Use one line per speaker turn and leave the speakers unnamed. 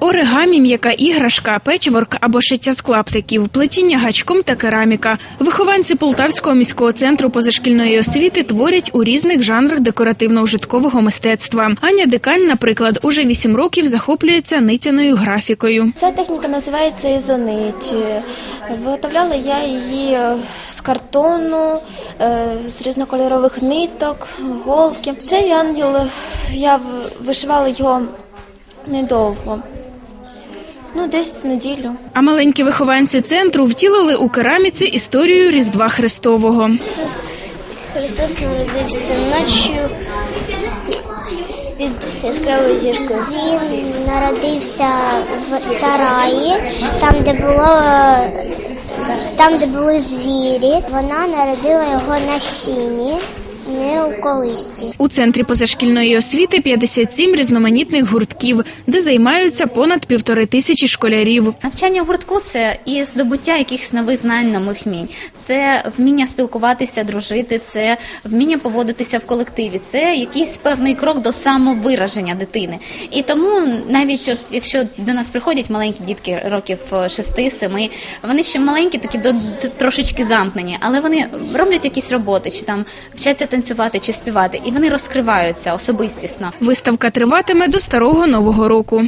Оригамі, м'яка іграшка, печворк або шиття з клаптиків, плетіння гачком та кераміка. Вихованці Полтавського міського центру позашкільної освіти творять у різних жанрах декоративно-ужиткового мистецтва. Аня Декань, наприклад, уже вісім років захоплюється нитяною графікою.
Ця техніка називається ізонить. Виготовляла я її е, з картону, е, з різнокольорових ниток, голки. Цей ангел я вишивала його недовго. Ну, десь неділю.
А маленькі вихованці центру втілили у кераміці історію Різдва Христового.
Ісус Христос народився ночі під яскравою зіркою. Він народився в сараї, там, де було там, де були звірі. Вона народила його на сіні, не у колисті.
У центрі позашкільної освіти 57 різноманітних гуртків, де займаються понад півтори тисячі школярів.
Навчання в гуртку це і здобуття якихось нових знань, нових вмінь. Це вміння спілкуватися, дружити, це вміння поводитися в колективі. Це якийсь певний крок до самовираження дитини. І тому навіть от якщо до нас приходять маленькі дітки років 6-7, вони ще маленькі, такі до, до- трошечки замкнені, але вони роблять якісь роботи, чи там вчаться танцювати чи співати, і вони розкриваються особистісно.
Виставка триватиме до старого нового року.